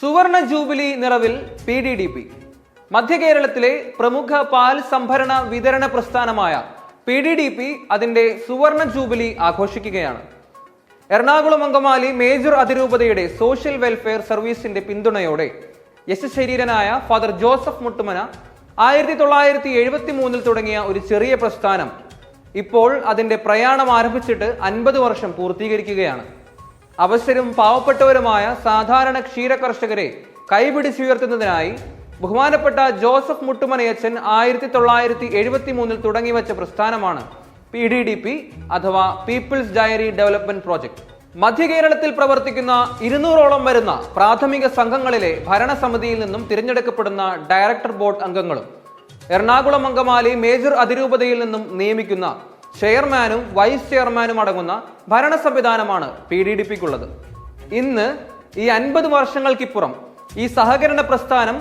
സുവർണ ജൂബിലി നിറവിൽ P D D P മധ്യ കേരളത്തിലെ പ്രമുഖ പാൽ സംഭരണ വിതരണ പ്രസ്ഥാനമായ പി ഡി ഡി പി അതിന്റെ സുവർണ ജൂബിലി ആഘോഷിക്കുകയാണ്. എറണാകുളം അങ്കമാലി മേജർ അതിരൂപതയുടെ സോഷ്യൽ വെൽഫെയർ സർവീസിന്റെ പിന്തുണയോടെ യശശരീരനായ ഫാദർ ജോസഫ് മുട്ടുമന ആയിരത്തി തൊള്ളായിരത്തി എഴുപത്തി മൂന്നിൽ തുടങ്ങിയ ഒരു ചെറിയ പ്രസ്ഥാനം ഇപ്പോൾ അതിന്റെ പ്രയാണം ആരംഭിച്ചിട്ട് അൻപത് വർഷം പൂർത്തീകരിക്കുകയാണ്. അവസരം പാവപ്പെട്ടവരുമായ സാധാരണ ക്ഷീര കർഷകരെ കൈപിടിച്ചുയർത്തുന്നതിനായി ബഹുമാനപ്പെട്ട ജോസഫ് മുട്ടുമനയച്ചൻ ആയിരത്തി തൊള്ളായിരത്തി എഴുപത്തി മൂന്നിൽ തുടങ്ങിവെച്ച പ്രസ്ഥാനമാണ് പി ഡി ഡി പി അഥവാ പീപ്പിൾസ് ഡയറി ഡെവലപ്മെന്റ് പ്രോജക്ട് മധ്യ കേരളത്തിൽ പ്രവർത്തിക്കുന്ന ഇരുന്നൂറോളം വരുന്ന പ്രാഥമിക സംഘങ്ങളിലെ ഭരണസമിതിയിൽ നിന്നും തിരഞ്ഞെടുക്കപ്പെടുന്ന ഡയറക്ടർ ബോർഡ് അംഗങ്ങളും എറണാകുളം അങ്കമാലി മേജർ അതിരൂപതയിൽ നിന്നും നിയമിക്കുന്ന ചെയർമാനും വൈസ് ചെയർമാനും അടങ്ങുന്ന ഭരണ സംവിധാനമാണ് പി ഡി ഡി പിക്കുള്ളത്. ഇന്ന് ഈ അൻപത് വർഷങ്ങൾക്കിപ്പുറം ഈ സഹകരണ പ്രസ്ഥാനം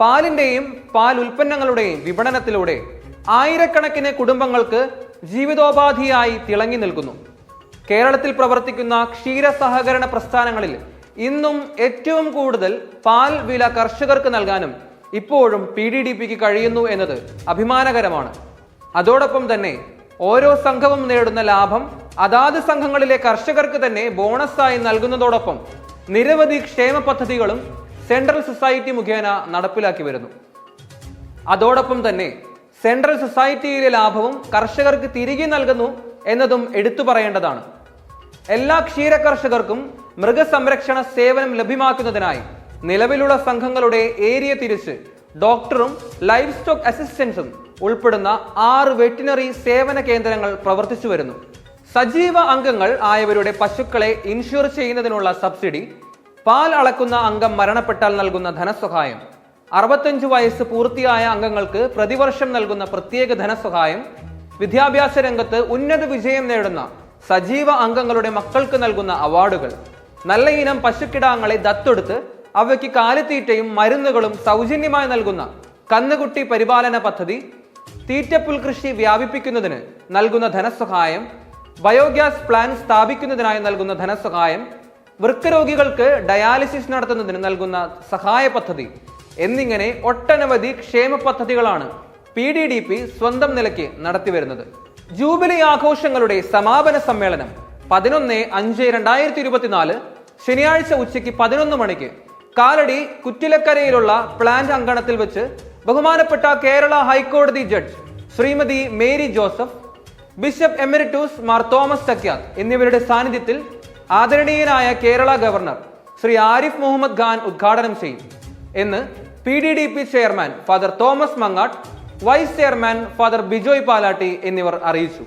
പാലിന്റെയും പാൽ ഉൽപ്പന്നങ്ങളുടെയും വിപണനത്തിലൂടെ ആയിരക്കണക്കിന് കുടുംബങ്ങൾക്ക് ജീവിതോപാധിയായി തിളങ്ങി നിൽക്കുന്നു. കേരളത്തിൽ പ്രവർത്തിക്കുന്ന ക്ഷീര സഹകരണ പ്രസ്ഥാനങ്ങളിൽ ഇന്നും ഏറ്റവും കൂടുതൽ പാൽ വില കർഷകർക്ക് നൽകാനും ഇപ്പോഴും പി ഡി ഡി പിക്ക് കഴിയുന്നു എന്നത് അഭിമാനകരമാണ്. അതോടൊപ്പം തന്നെ ഓരോ സംഘവും നേടുന്ന ലാഭം അതാത് സംഘങ്ങളിലെ കർഷകർക്ക് തന്നെ ബോണസായി നൽകുന്നതോടൊപ്പം നിരവധി ക്ഷേമ പദ്ധതികളും സെൻട്രൽ സൊസൈറ്റി മുഖേന നടപ്പിലാക്കി വരുന്നു. അതോടൊപ്പം തന്നെ സെൻട്രൽ സൊസൈറ്റിയിലെ ലാഭവും കർഷകർക്ക് തിരികെ നൽകുന്നു എന്നതും എടുത്തു പറയേണ്ടതാണ്. എല്ലാ ക്ഷീര കർഷകർക്കും മൃഗസംരക്ഷണ സേവനം ലഭ്യമാക്കുന്നതിനായി നിലവിലുള്ള സംഘങ്ങളുടെ ഏരിയ തിരിച്ച് ഡോക്ടറും ലൈഫ് സ്റ്റോക്ക് അസിസ്റ്റൻസും ഉൾപ്പെടുന്ന ആറ് വെറ്റിനറി സേവന കേന്ദ്രങ്ങൾ പ്രവർത്തിച്ചു വരുന്നു. സജീവ അംഗങ്ങൾ ആയവരുടെ പശുക്കളെ ഇൻഷുർ ചെയ്യുന്നതിനുള്ള സബ്സിഡി പാൽ അളക്കുന്ന അംഗം മരണപ്പെട്ടാൽ നൽകുന്ന ധനസഹായം അറുപത്തഞ്ച് വയസ്സ് പൂർത്തിയായ അംഗങ്ങൾക്ക് പ്രതിവർഷം നൽകുന്ന പ്രത്യേക ധനസഹായം വിദ്യാഭ്യാസ രംഗത്ത് ഉന്നത വിജയം നേടുന്ന സജീവ അംഗങ്ങളുടെ മക്കൾക്ക് നൽകുന്ന അവാർഡുകൾ നല്ല ഇനം പശുക്കിടാങ്ങളെ ദത്തെടുത്ത് അവയ്ക്ക് കാലിത്തീറ്റയും മരുന്നുകളും സൗജന്യമായി നൽകുന്ന കന്നുകുട്ടി പരിപാലന പദ്ധതി തീറ്റപ്പുൽ കൃഷി വ്യാപിപ്പിക്കുന്നതിന് നൽകുന്ന ധനസഹായം ബയോഗ്യാസ് പ്ലാൻ സ്ഥാപിക്കുന്നതിനായി നൽകുന്ന ധനസഹായം വൃക്കരോഗികൾക്ക് ഡയാലിസിസ് നടത്തുന്നതിന് നൽകുന്ന സഹായ പദ്ധതി എന്നിങ്ങനെ ഒട്ടനവധി ക്ഷേമ പദ്ധതികളാണ് പി ഡി ഡി പി സ്വന്തം നിലയ്ക്ക് നടത്തിവരുന്നത്. ജൂബിലി ആഘോഷങ്ങളുടെ സമാപന സമ്മേളനം പതിനൊന്ന് അഞ്ച് രണ്ടായിരത്തി ഇരുപത്തിനാല് ശനിയാഴ്ച ഉച്ചയ്ക്ക് പതിനൊന്ന് മണിക്ക് കാലടി കുറ്റിലക്കരയിലുള്ള പ്ലാന്റ് അങ്കണത്തിൽ വെച്ച് ബഹുമാനപ്പെട്ട കേരള ഹൈക്കോടതി judge Shrimati Mary Joseph bishop emeritus Mar Thomas Thakyath എന്നിവരുടെ സാന്നിധ്യത്തിൽ ആദരണീയനായ കേരള ഗവർണർ ശ്രീ ആരിഫ് മുഹമ്മദ് ഖാൻ ഉദ്ഘാടനം ചെയ്യും എന്ന് P D D P chairman father Thomas Mangattu vice chairman father Bijoy Palatty എന്നിവർ അറിയിച്ചു.